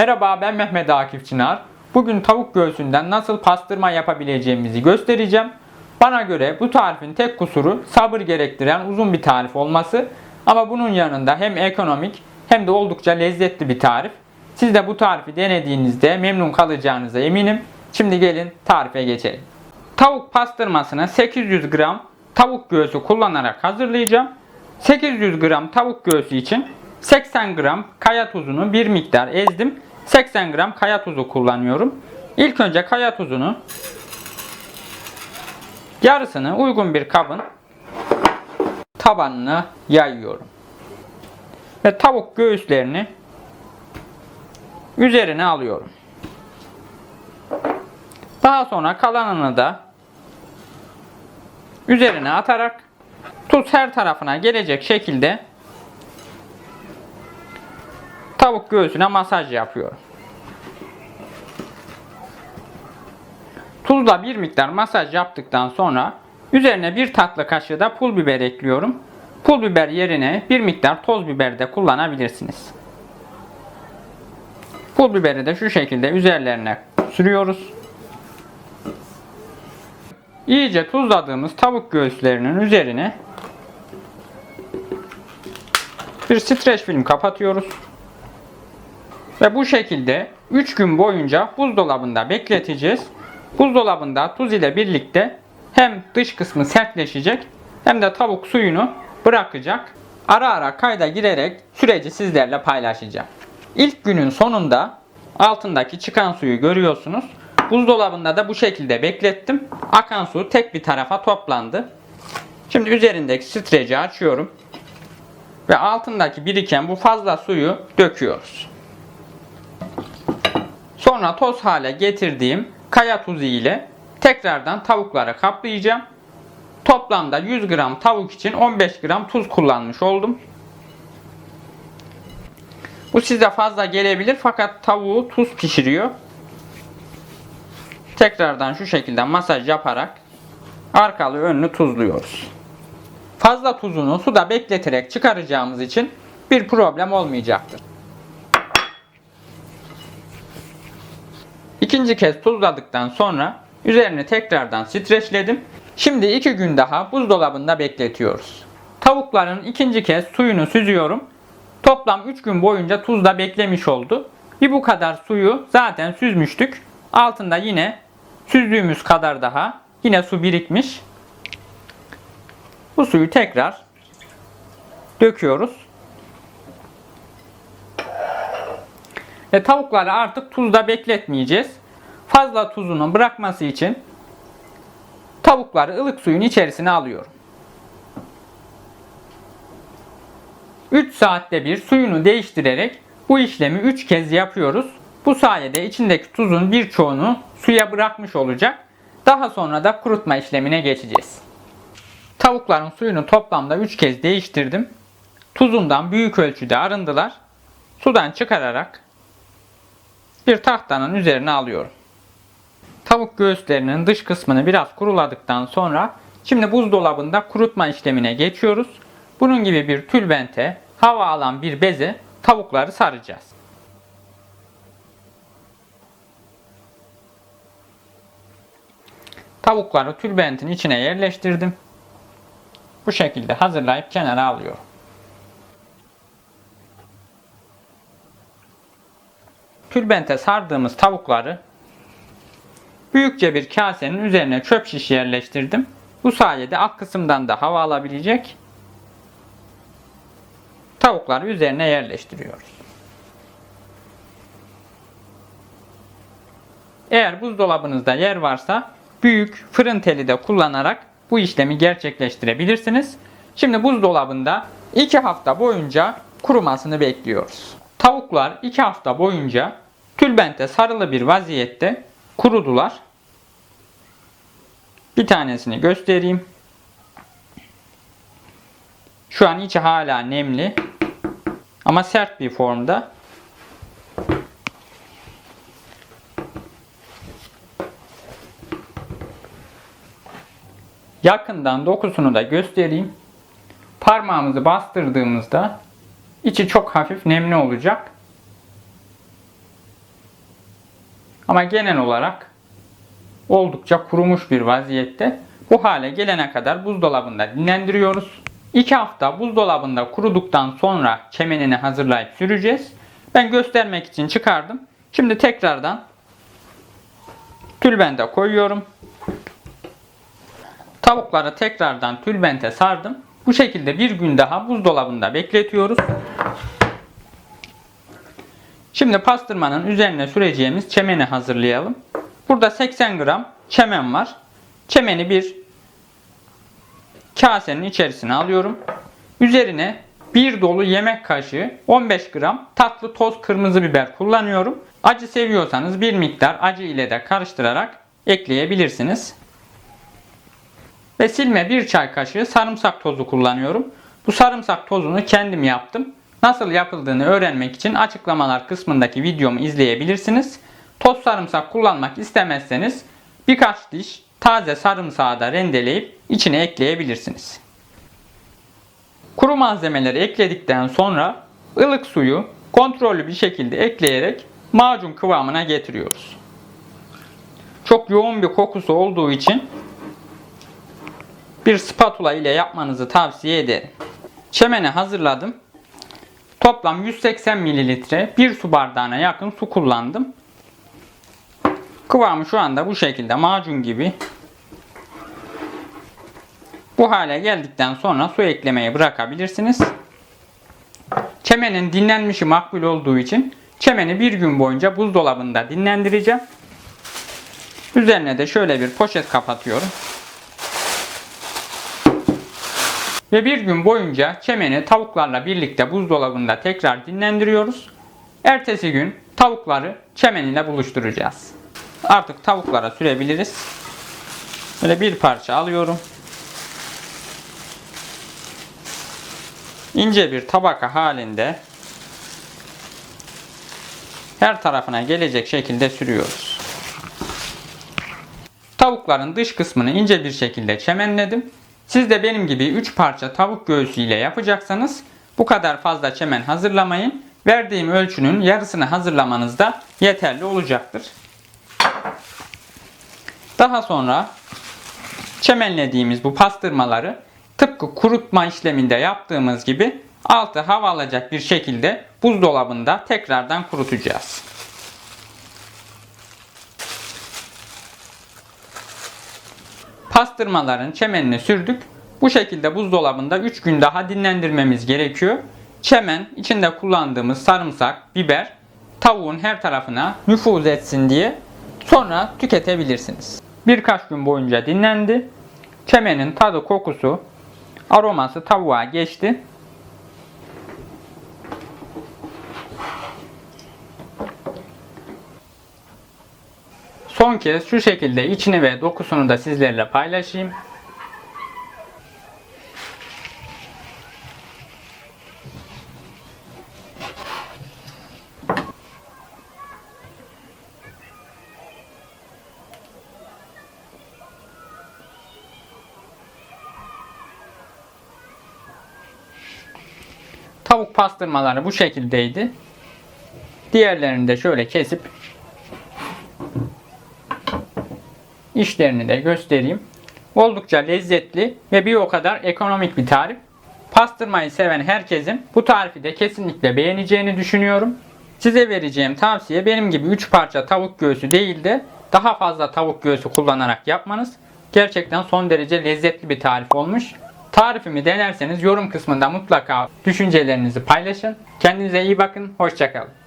Merhaba ben Mehmet Akif Çınar. Bugün tavuk göğsünden nasıl pastırma yapabileceğimizi göstereceğim. Bana göre bu tarifin tek kusuru sabır gerektiren uzun bir tarif olması. Ama bunun yanında hem ekonomik hem de oldukça lezzetli bir tarif. Siz de bu tarifi denediğinizde memnun kalacağınıza eminim. Şimdi gelin tarife geçelim. Tavuk pastırmasını 800 gram tavuk göğsü kullanarak hazırlayacağım. 800 gram tavuk göğsü için 80 gram kaya tuzunu bir miktar ezdim. 80 gram kaya tuzu kullanıyorum. İlk önce kaya tuzunu yarısını uygun bir kabın tabanına yayıyorum. Ve tavuk göğüslerini üzerine alıyorum. Daha sonra kalanını da üzerine atarak tuz her tarafına gelecek şekilde tavuk göğsüne masaj yapıyorum. Tuzla bir miktar masaj yaptıktan sonra üzerine bir tatlı kaşığı da pul biber ekliyorum. Pul biber yerine bir miktar toz biber de kullanabilirsiniz. Pul biberi de şu şekilde üzerlerine sürüyoruz. İyice tuzladığımız tavuk göğüslerinin üzerine bir streç film kapatıyoruz. Ve bu şekilde 3 gün boyunca buzdolabında bekleteceğiz. Buzdolabında tuz ile birlikte hem dış kısmı sertleşecek hem de tavuk suyunu bırakacak. Ara ara kayda girerek süreci sizlerle paylaşacağım. İlk günün sonunda altındaki çıkan suyu görüyorsunuz. Buzdolabında da bu şekilde beklettim. Akan su tek bir tarafa toplandı. Şimdi üzerindeki streci açıyorum. Ve altındaki biriken bu fazla suyu döküyoruz. Sonra toz hale getirdiğim kaya tuzu ile tekrardan tavukları kaplayacağım. Toplamda 100 gram tavuk için 15 gram tuz kullanmış oldum. Bu size fazla gelebilir fakat tavuğu tuz pişiriyor. Tekrardan şu şekilde masaj yaparak arkalı önlü tuzluyoruz. Fazla tuzunu suda bekleterek çıkaracağımız için bir problem olmayacaktır. İkinci kez tuzladıktan sonra üzerini tekrardan streçledim. Şimdi iki gün daha buzdolabında bekletiyoruz. Tavukların ikinci kez suyunu süzüyorum. Toplam 3 gün boyunca tuzda beklemiş oldu. Bir bu kadar suyu zaten süzmüştük. Altında yine süzdüğümüz kadar daha yine su birikmiş. Bu suyu tekrar döküyoruz. Ve tavukları artık tuzda bekletmeyeceğiz. Fazla tuzunu bırakması için tavukları ılık suyun içerisine alıyorum. 3 saatte bir suyunu değiştirerek bu işlemi 3 kez yapıyoruz. Bu sayede içindeki tuzun birçoğunu suya bırakmış olacak. Daha sonra da kurutma işlemine geçeceğiz. Tavukların suyunu toplamda 3 kez değiştirdim. Tuzundan büyük ölçüde arındılar. Sudan çıkararak bir tahtanın üzerine alıyorum. Tavuk göğüslerinin dış kısmını biraz kuruladıktan sonra şimdi buzdolabında kurutma işlemine geçiyoruz. Bunun gibi bir tülbente, hava alan bir beze tavukları saracağız. Tavukları tülbentin içine yerleştirdim. Bu şekilde hazırlayıp kenara alıyorum. Tülbente sardığımız tavukları büyükçe bir kasenin üzerine çöp şiş yerleştirdim. Bu sayede alt kısımdan da hava alabilecek. Tavukları üzerine yerleştiriyoruz. Eğer buzdolabınızda yer varsa büyük fırın teli de kullanarak bu işlemi gerçekleştirebilirsiniz. Şimdi buzdolabında 2 hafta boyunca kurumasını bekliyoruz. Tavuklar 2 hafta boyunca tülbente sarılı bir vaziyette kurudular. Bir tanesini göstereyim. Şu an içi hala nemli ama sert bir formda. Yakından dokusunu da göstereyim. Parmağımızı bastırdığımızda içi çok hafif nemli olacak. Ama genel olarak oldukça kurumuş bir vaziyette. Bu hale gelene kadar buzdolabında dinlendiriyoruz. 2 hafta buzdolabında kuruduktan sonra çemenini hazırlayıp süreceğiz. Ben göstermek için çıkardım. Şimdi tekrardan tülbente koyuyorum. Tavukları tekrardan tülbente sardım. Bu şekilde bir gün daha buzdolabında bekletiyoruz. Şimdi pastırmanın üzerine süreceğimiz çemeni hazırlayalım. Burada 80 gram çemen var. Çemeni bir kasenin içerisine alıyorum. Üzerine bir dolu yemek kaşığı 15 gram tatlı toz kırmızı biber kullanıyorum. Acı seviyorsanız bir miktar acı ile de karıştırarak ekleyebilirsiniz. Ve silme bir çay kaşığı sarımsak tozu kullanıyorum. Bu sarımsak tozunu kendim yaptım. Nasıl yapıldığını öğrenmek için açıklamalar kısmındaki videomu izleyebilirsiniz. Toz sarımsak kullanmak istemezseniz birkaç diş taze sarımsağı da rendeleyip içine ekleyebilirsiniz. Kuru malzemeleri ekledikten sonra ılık suyu kontrollü bir şekilde ekleyerek macun kıvamına getiriyoruz. Çok yoğun bir kokusu olduğu için bir spatula ile yapmanızı tavsiye ederim. Çemeni hazırladım. Toplam 180 mililitre bir su bardağına yakın su kullandım. Kıvamı şu anda bu şekilde macun gibi. Bu hale geldikten sonra su eklemeyi bırakabilirsiniz. Çemenin dinlenmişi makbul olduğu için çemeni bir gün boyunca buzdolabında dinlendireceğim. Üzerine de şöyle bir poşet kapatıyorum. Ve bir gün boyunca çemeni tavuklarla birlikte buzdolabında tekrar dinlendiriyoruz. Ertesi gün tavukları çemen ile buluşturacağız. Artık tavuklara sürebiliriz. Böyle bir parça alıyorum. İnce bir tabaka halinde her tarafına gelecek şekilde sürüyoruz. Tavukların dış kısmını ince bir şekilde çemenledim. Siz de benim gibi 3 parça tavuk göğsü yapacaksanız bu kadar fazla çemen hazırlamayın. Verdiğim ölçünün yarısını hazırlamanız da yeterli olacaktır. Daha sonra çemenlediğimiz bu pastırmaları tıpkı kurutma işleminde yaptığımız gibi altı hava alacak bir şekilde buzdolabında tekrardan kurutacağız. Pastırmaların çemenini sürdük. Bu şekilde buzdolabında 3 gün daha dinlendirmemiz gerekiyor. Çemen içinde kullandığımız sarımsak, biber tavuğun her tarafına nüfuz etsin diye sonra tüketebilirsiniz. Birkaç gün boyunca dinlendi. Çemenin tadı, kokusu, aroması tavuğa geçti. Son kez şu şekilde içini ve dokusunu da sizlerle paylaşayım. Tavuk pastırmaları bu şekildeydi. Diğerlerini de şöyle kesip işlerini de göstereyim. Oldukça lezzetli ve bir o kadar ekonomik bir tarif. Pastırmayı seven herkesin bu tarifi de kesinlikle beğeneceğini düşünüyorum. Size vereceğim tavsiye benim gibi 3 parça tavuk göğsü değil de daha fazla tavuk göğsü kullanarak yapmanız. Gerçekten son derece lezzetli bir tarif olmuş. Tarifimi denerseniz yorum kısmında mutlaka düşüncelerinizi paylaşın. Kendinize iyi bakın. Hoşçakalın.